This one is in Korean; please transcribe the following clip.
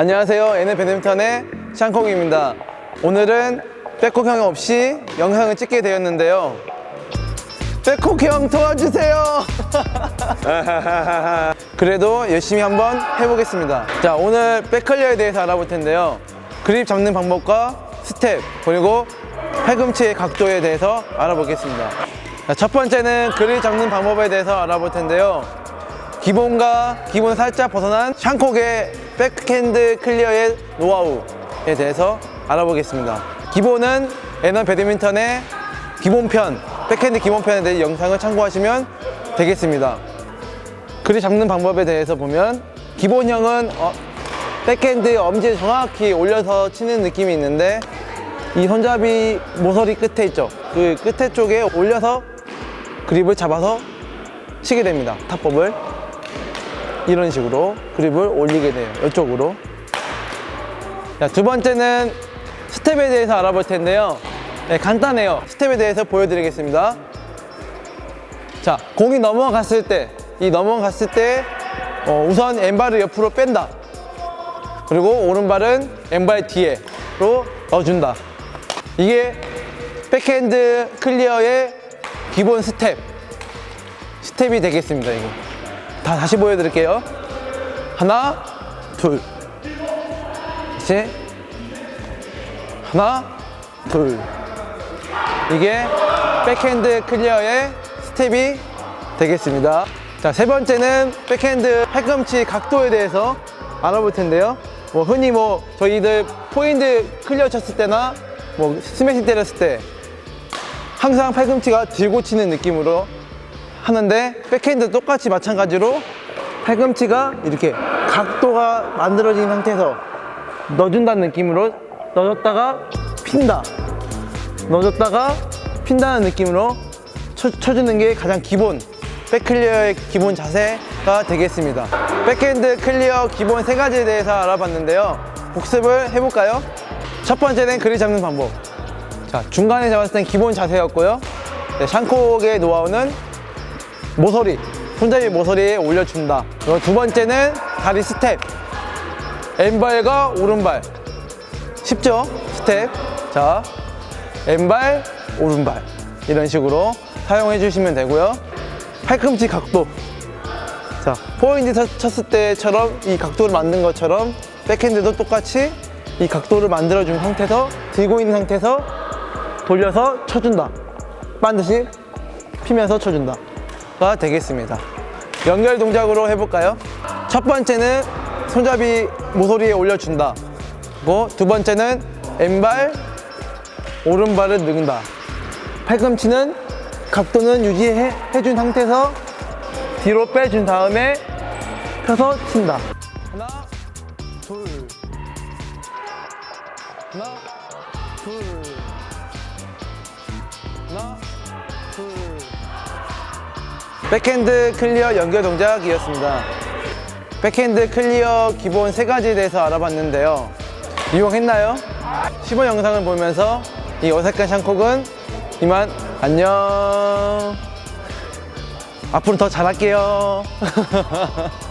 안녕하세요. NL 배드민턴의 샹콩입니다. 오늘은 백콕 형 없이 영상을 찍게 되었는데요. 백콕 형 도와주세요. 그래도 열심히 한번 해보겠습니다. 자, 오늘 백클리어에 대해서 알아볼 텐데요. 그립 잡는 방법과 스텝, 그리고 팔꿈치의 각도에 대해서 알아보겠습니다. 자, 첫 번째는 그립 잡는 방법에 대해서 알아볼 텐데요. 기본과 기본 살짝 벗어난 샹콕의 백핸드 클리어의 노하우에 대해서 알아보겠습니다. 기본은 N1 배드민턴의 기본편, 백핸드 기본편에 대해 영상을 참고하시면 되겠습니다. 그립 잡는 방법에 대해서 보면 기본형은 어, 백핸드 엄지를 정확히 올려서 치는 느낌이 있는데 이 손잡이 모서리 끝에 있죠. 그 끝에 쪽에 올려서 그립을 잡아서 치게 됩니다. 탑법을 이런 식으로 그립을 올리게 돼요. 이쪽으로. 자, 두 번째는 스텝에 대해서 알아볼 텐데요. 네, 간단해요. 스텝에 대해서 보여드리겠습니다. 자, 공이 넘어갔을 때, 이 넘어갔을 때, 어, 우선 왼발을 옆으로 뺀다. 그리고 오른발은 왼발 뒤에로 넣어준다. 이게 백핸드 클리어의 기본 스텝. 스텝이 되겠습니다, 이거. 다 다시 보여드릴게요. 하나, 둘, 셋, 하나, 둘. 이게 백핸드 클리어의 스텝이 되겠습니다. 자, 세 번째는 백핸드 팔꿈치 각도에 대해서 알아볼 텐데요. 뭐 흔히 뭐 저희들 포인트 클리어 쳤을 때나 뭐 스매시 때렸을 때 항상 팔꿈치가 들고 치는 느낌으로 하는데 백핸드 똑같이 마찬가지로 팔꿈치가 이렇게 각도가 만들어진 상태에서 넣어준다는 느낌으로 넣어줬다가 핀다. 넣어줬다가 핀다는 느낌으로 쳐, 쳐주는 게 가장 기본 백클리어의 기본 자세가 되겠습니다. 백핸드 클리어 기본 세 가지에 대해서 알아봤는데요. 복습을 해볼까요? 첫 번째는 그립 잡는 방법. 자 중간에 잡았을 땐 기본 자세였고요. 네, 샹콕의 노하우는 모서리 손잡이 모서리에 올려준다. 그리고 두 번째는 다리 스텝. 왼발과 오른발. 쉽죠? 스텝. 자 왼발 오른발. 이런 식으로 사용해 주시면 되고요. 팔꿈치 각도. 자 쳤- 쳤을 때처럼 이 각도를 만든 것처럼 백핸드도 똑같이 이 각도를 만들어 준 상태에서 들고 있는 상태에서 돌려서 쳐준다. 반드시 피면서 쳐준다 가 되겠습니다. 연결 동작으로 해볼까요? 첫 번째는 손잡이 모서리에 올려준다. 두 번째는 왼발 오른발을 넣는다. 팔꿈치는 각도는 유지해 준 상태에서 뒤로 빼준 다음에 펴서 친다. 하나 둘. 하나 둘. 하나 둘 백핸드 클리어 연결 동작이었습니다. 백핸드 클리어 기본 세 가지에 대해서 알아봤는데요. 유용했나요? 시범 영상을 보면서 이 어색한 샹콕은 이만 안녕. 앞으로 더 잘할게요